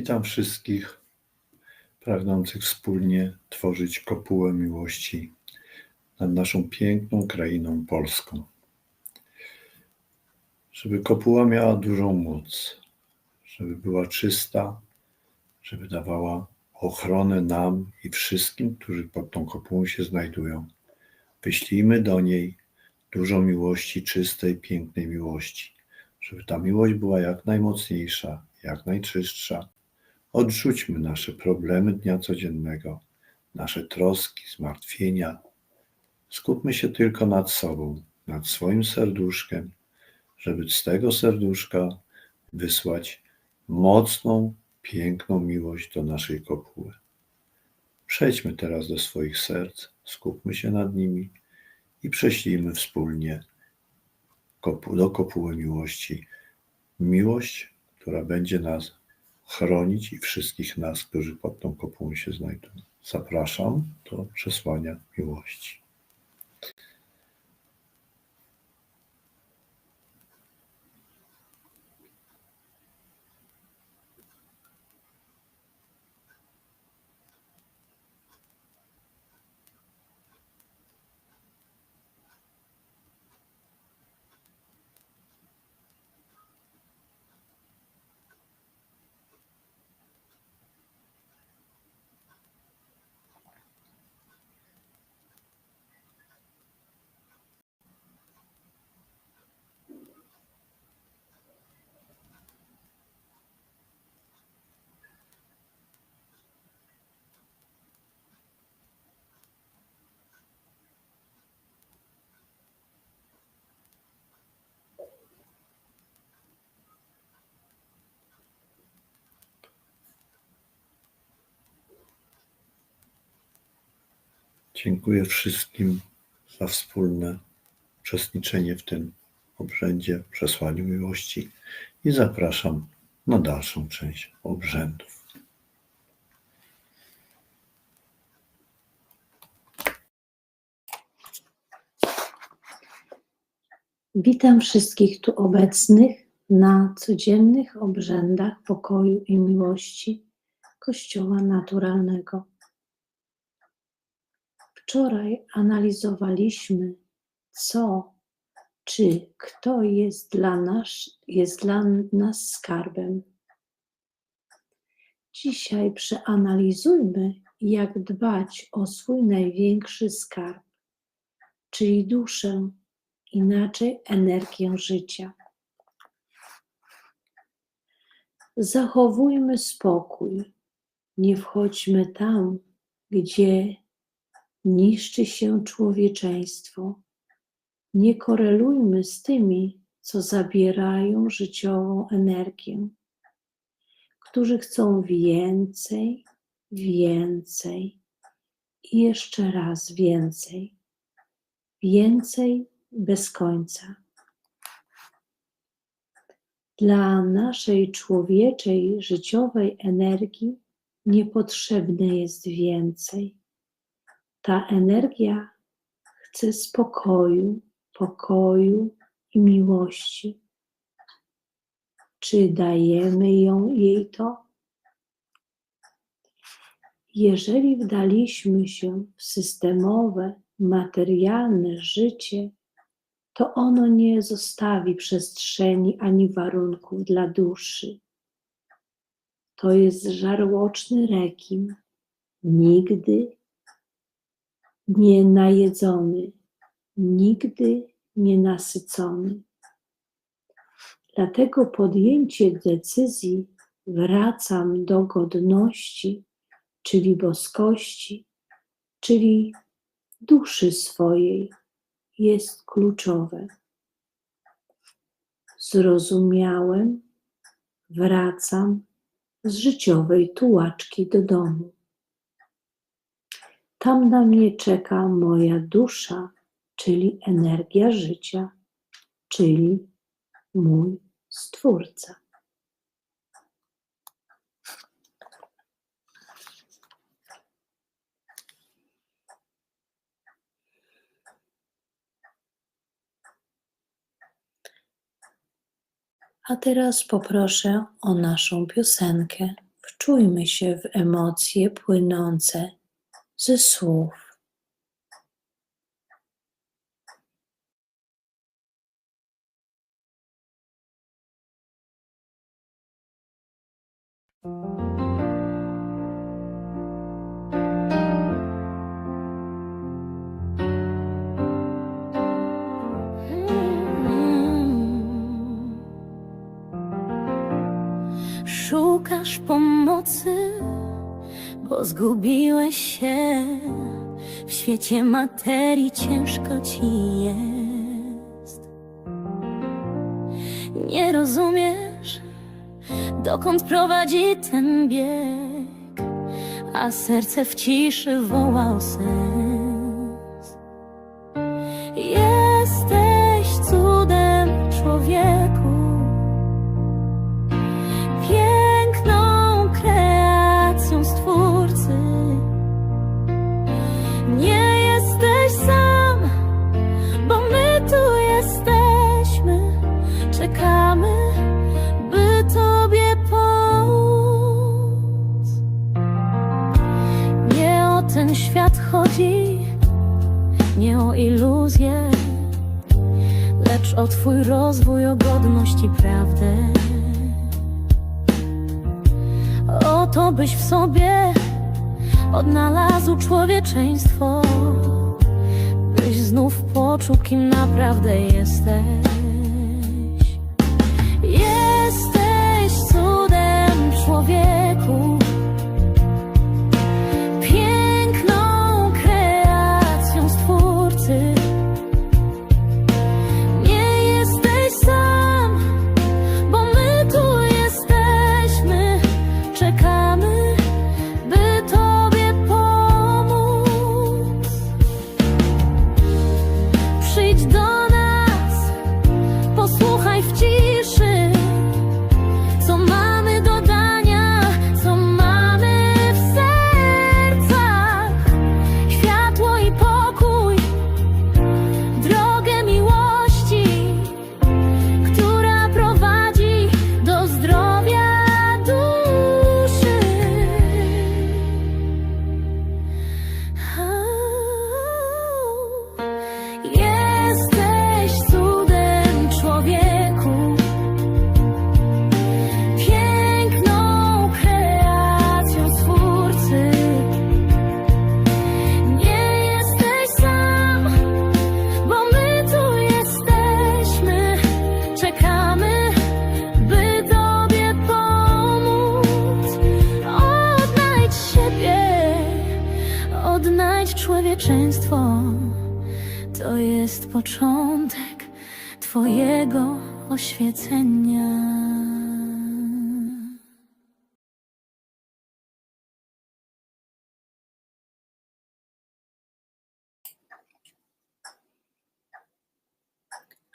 Witam wszystkich pragnących wspólnie tworzyć kopułę miłości nad naszą piękną krainą Polską. Żeby kopuła miała dużą moc, żeby była czysta, żeby dawała ochronę nam i wszystkim, którzy pod tą kopułą się znajdują. Wyślijmy do niej dużo miłości, czystej, pięknej miłości, żeby ta miłość była jak najmocniejsza, jak najczystsza. Odrzućmy nasze problemy dnia codziennego, nasze troski, zmartwienia. Skupmy się tylko nad sobą, nad swoim serduszkiem, żeby z tego serduszka wysłać mocną, piękną miłość do naszej kopuły. Przejdźmy teraz do swoich serc, skupmy się nad nimi i prześlijmy wspólnie do kopuły miłości miłość, która będzie nas chronić i wszystkich nas, którzy pod tą kopułą się znajdują. Zapraszam do przesłania miłości. Dziękuję wszystkim za wspólne uczestniczenie w tym obrzędzie, przesłaniu miłości i zapraszam na dalszą część obrzędów. Witam wszystkich tu obecnych na codziennych obrzędach pokoju i miłości Kościoła Naturalnego. Wczoraj analizowaliśmy, co czy kto jest dla nas, jest dla nas skarbem. Dzisiaj przeanalizujmy, jak dbać o swój największy skarb, czyli duszę, inaczej energię życia. Zachowujmy spokój. Nie wchodźmy tam, gdzie niszczy się człowieczeństwo. Nie korelujmy z tymi, co zabierają życiową energię, którzy chcą więcej, więcej i jeszcze raz więcej, więcej bez końca. Dla naszej człowieczej życiowej energii niepotrzebne jest więcej. Ta energia chce spokoju, pokoju i miłości. Czy dajemy ją jej to? Jeżeli wdaliśmy się w systemowe, materialne życie, to ono nie zostawi przestrzeni ani warunków dla duszy. To jest żarłoczny rekin, nigdy nie najedzony, nigdy nie nasycony. Dlatego podjęcie decyzji wracam do godności, czyli boskości, czyli duszy swojej jest kluczowe. Zrozumiałem, wracam z życiowej tułaczki do domu. Tam na mnie czeka moja dusza, czyli energia życia, czyli mój Stwórca. A teraz poproszę o naszą piosenkę Wczujmy się w emocje płynące ze słów. Bo zgubiłeś się w świecie materii, ciężko ci jest. Nie rozumiesz, dokąd prowadzi ten bieg, a serce w ciszy woła o odnalazł człowieczeństwo, byś znów poczuł, kim naprawdę jesteś. Jesteś cudem człowieku,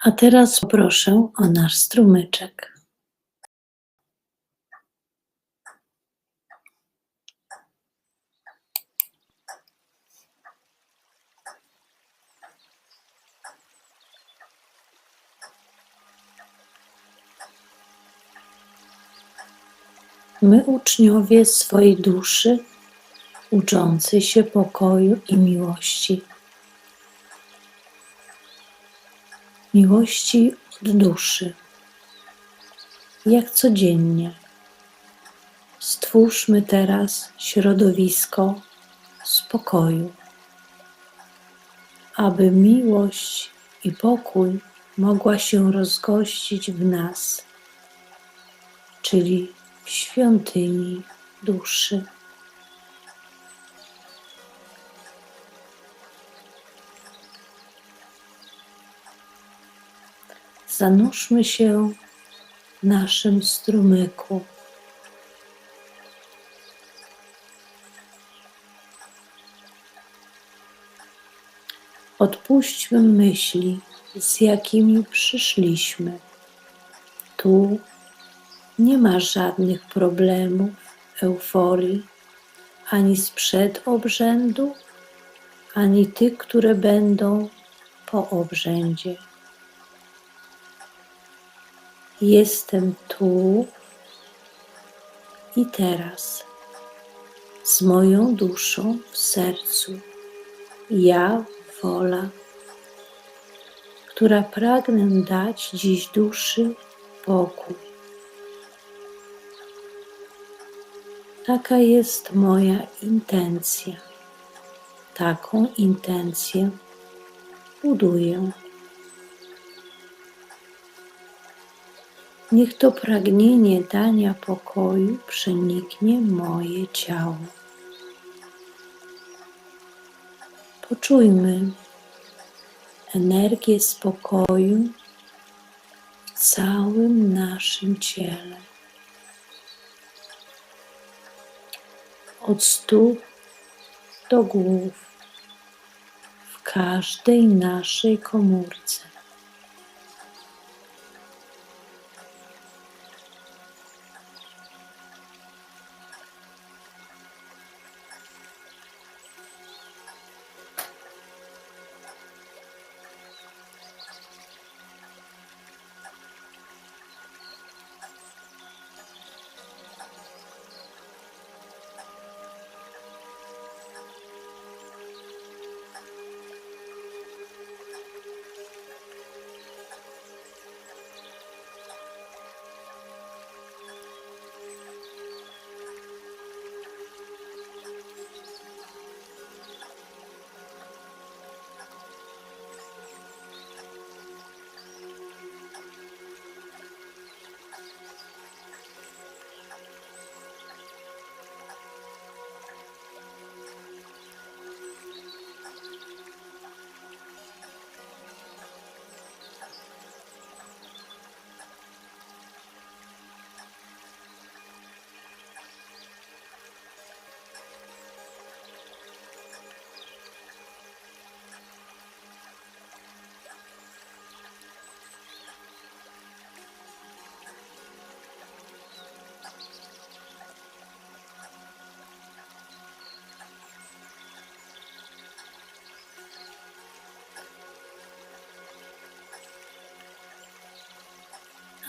A teraz proszę o nasz strumyczek. My, uczniowie swojej duszy, uczący się pokoju i miłości. Miłości od duszy. Jak codziennie. Stwórzmy teraz środowisko spokoju, aby miłość i pokój mogła się rozgościć w nas, czyli w świątyni duszy. Zanurzmy się w naszym strumyku. Odpuśćmy myśli, z jakimi przyszliśmy. Tu nie ma żadnych problemów, euforii, ani sprzed obrzędu, ani tych, które będą po obrzędzie. Jestem tu I teraz z moją duszą w sercu, ja, wola, która pragnę dać dziś duszy pokój. Taka jest moja intencja. Taką intencję buduję. Niech to pragnienie dania pokoju przeniknie moje ciało. Poczujmy energię spokoju w całym naszym ciele. Od stóp do głów, w każdej naszej komórce.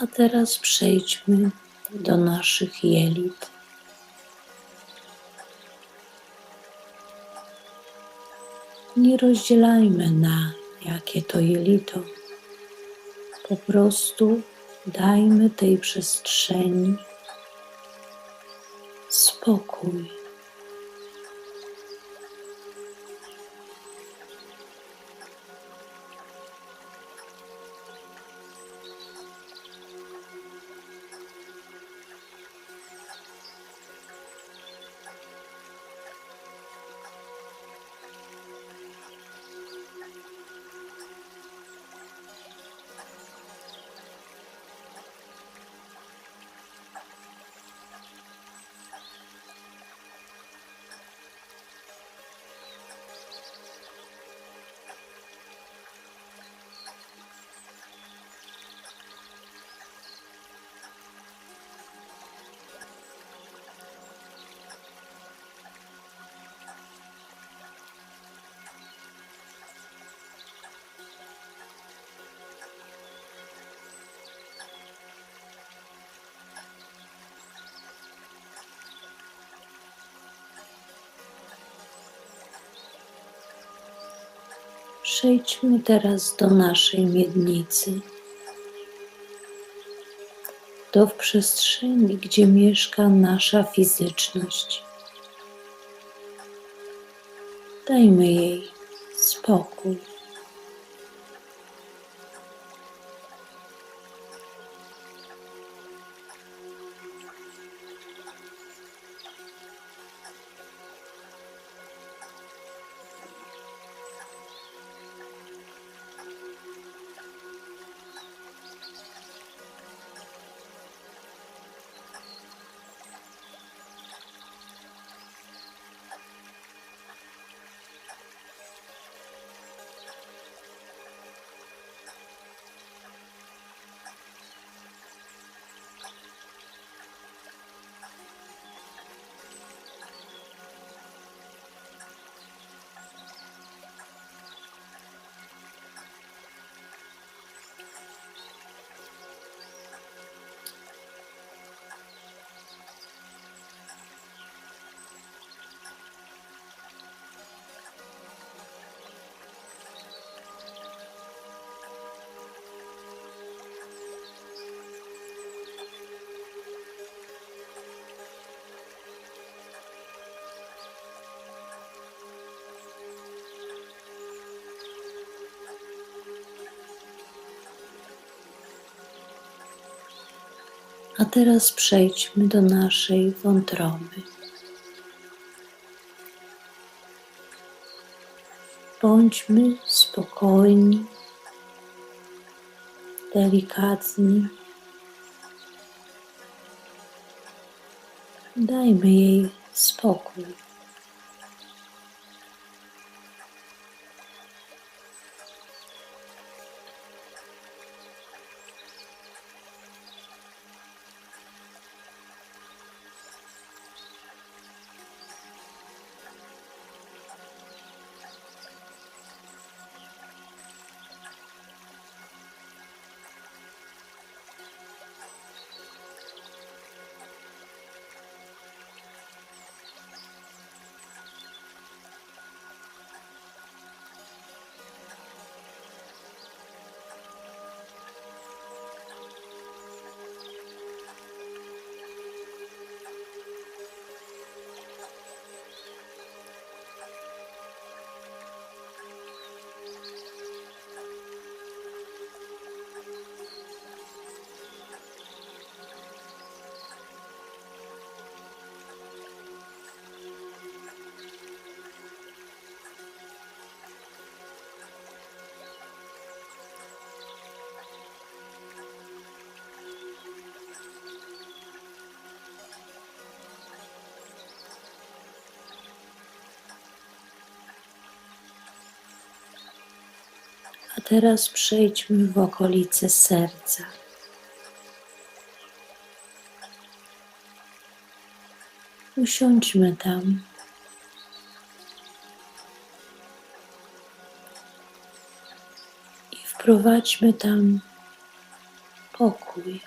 A teraz przejdźmy do naszych jelit. Nie rozdzielajmy na jakie to jelito. Po prostu dajmy tej przestrzeni spokój. Przejdźmy teraz do naszej miednicy, do przestrzeni, gdzie mieszka nasza fizyczność. Dajmy jej spokój. A teraz przejdźmy do naszej wątroby. Bądźmy spokojni, delikatni. Dajmy jej spokój. Teraz przejdźmy w okolice serca. Usiądźmy tam. I wprowadźmy tam pokój.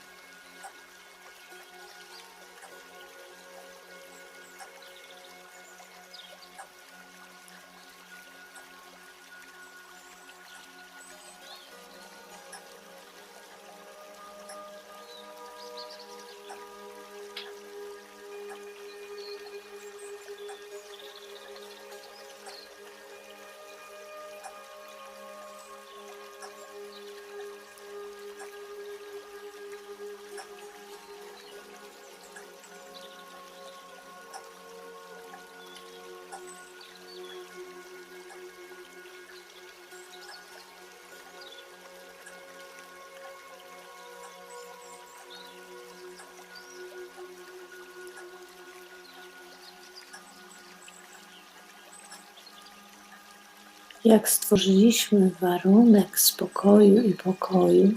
Jak stworzyliśmy warunek spokoju i pokoju,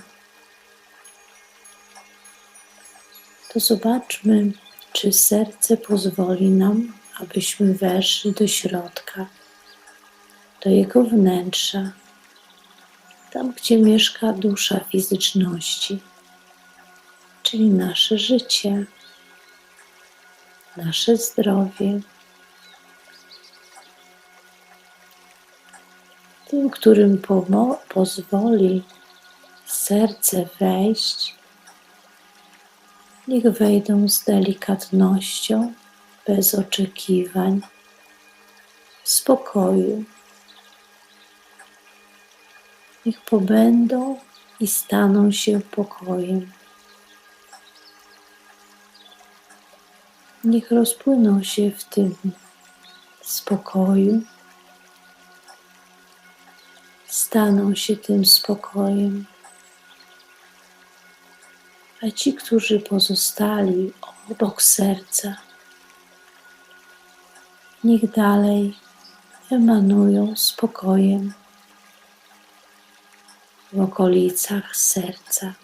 to zobaczmy, czy serce pozwoli nam, abyśmy weszli do środka, do jego wnętrza, tam gdzie mieszka dusza fizyczności, czyli nasze życie, nasze zdrowie. Tym, którym pozwoli serce wejść, niech wejdą z delikatnością, bez oczekiwań, w spokoju. Niech pobędą i staną się pokojem. Niech rozpłyną się w tym spokoju, staną się tym spokojem. A ci, którzy pozostali obok serca, niech dalej emanują spokojem w okolicach serca.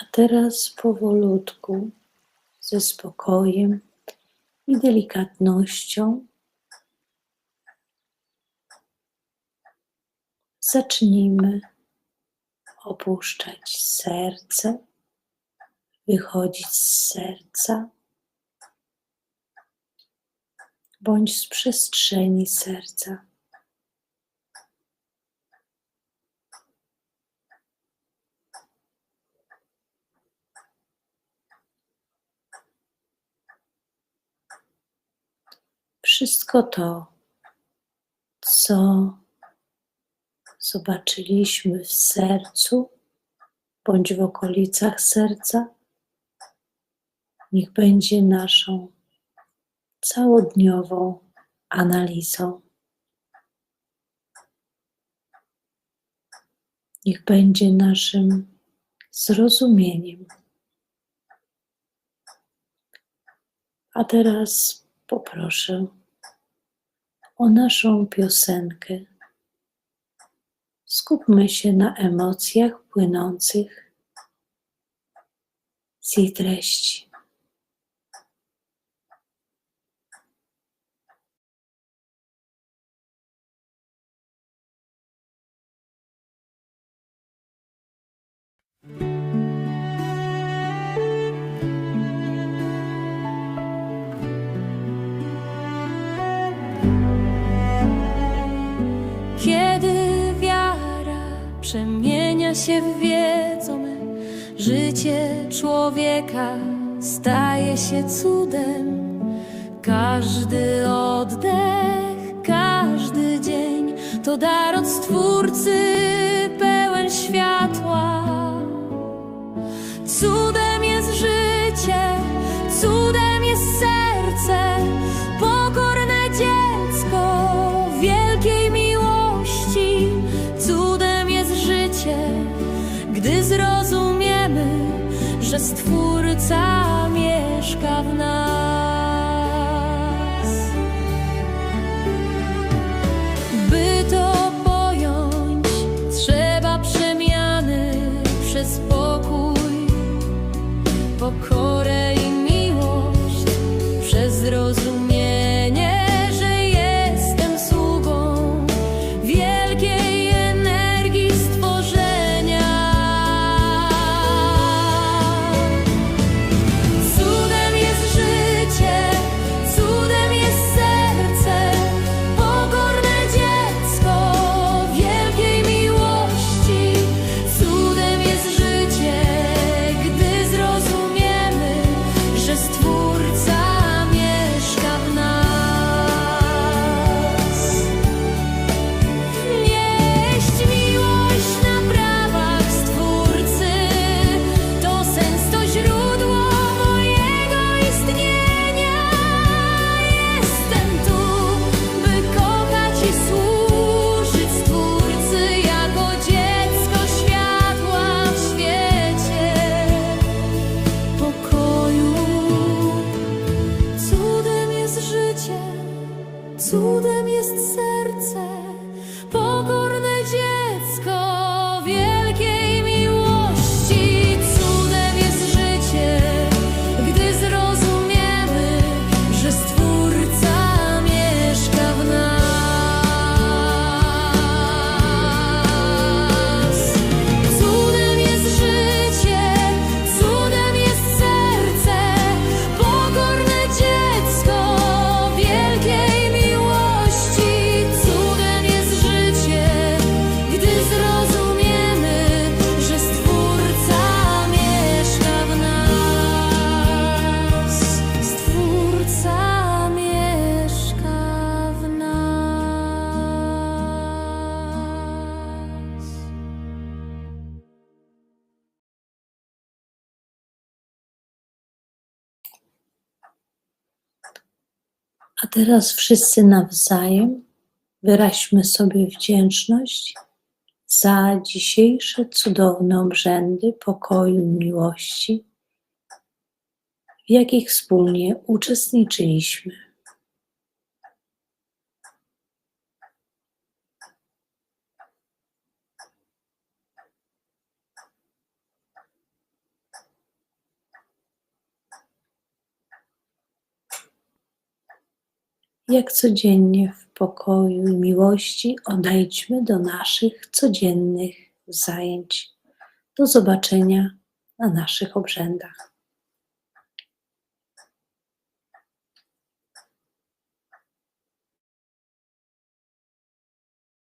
A teraz powolutku, ze spokojem i delikatnością zacznijmy opuszczać serce, wychodzić z serca bądź z przestrzeni serca. Wszystko to, co zobaczyliśmy w sercu bądź w okolicach serca, niech będzie naszą całodniową analizą. Niech będzie naszym zrozumieniem. A teraz poproszę o naszą piosenkę. Skupmy się na emocjach płynących z jej treści. Kiedy wiara przemienia się w wiedzę, życie człowieka staje się cudem. Każdy oddech, każdy dzień to dar od Stwórcy Stwórca mieszka w nas. 界 A teraz wszyscy nawzajem wyraźmy sobie wdzięczność za dzisiejsze cudowne obrzędy pokoju i miłości, w jakich wspólnie uczestniczyliśmy. Jak codziennie w pokoju i miłości odejdźmy do naszych codziennych zajęć. Do zobaczenia na naszych obrzędach.